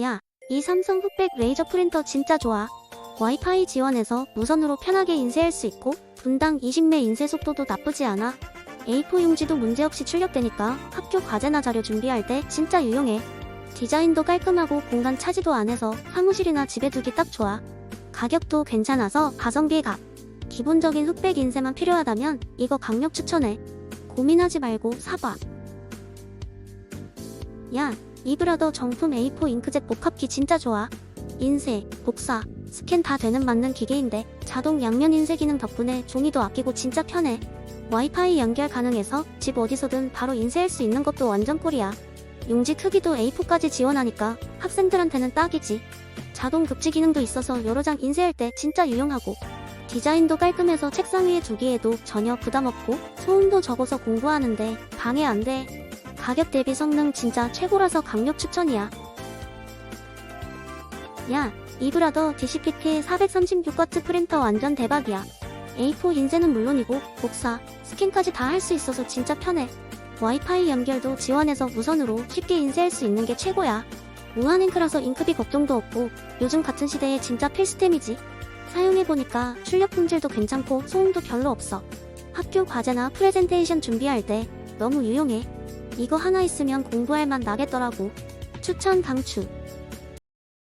야, 이 삼성 흑백 레이저 프린터 진짜 좋아. 와이파이 지원해서 무선으로 편하게 인쇄할 수 있고 분당 20매 인쇄 속도도 나쁘지 않아. A4 용지도 문제없이 출력되니까 학교 과제나 자료 준비할 때 진짜 유용해. 디자인도 깔끔하고 공간 차지도 안 해서 사무실이나 집에 두기 딱 좋아. 가격도 괜찮아서 가성비 값. 기본적인 흑백 인쇄만 필요하다면 이거 강력 추천해. 고민하지 말고 사봐. 야, 이브라더 정품 A4 잉크젯 복합기 진짜 좋아. 인쇄, 복사, 스캔 다 되는 맞는 기계인데 자동 양면 인쇄 기능 덕분에 종이도 아끼고 진짜 편해. 와이파이 연결 가능해서 집 어디서든 바로 인쇄할 수 있는 것도 완전 꿀이야. 용지 크기도 A4까지 지원하니까 학생들한테는 딱이지. 자동 급지 기능도 있어서 여러 장 인쇄할 때 진짜 유용하고 디자인도 깔끔해서 책상 위에 두기에도 전혀 부담 없고 소음도 적어서 공부하는데 방해 안 돼. 가격 대비 성능 진짜 최고라서 강력 추천이야. 야, 이브라더 DCPP 436W 프린터 완전 대박이야. A4 인쇄는 물론이고 복사, 스캔까지 다 할 수 있어서 진짜 편해. 와이파이 연결도 지원해서 무선으로 쉽게 인쇄할 수 있는 게 최고야. 무한 잉크라서 잉크비 걱정도 없고 요즘 같은 시대에 진짜 필수템이지. 사용해보니까 출력 품질도 괜찮고 소음도 별로 없어. 학교 과제나 프레젠테이션 준비할 때 너무 유용해. 이거 하나 있으면 공부할 맛 나겠더라고. 추천 강추.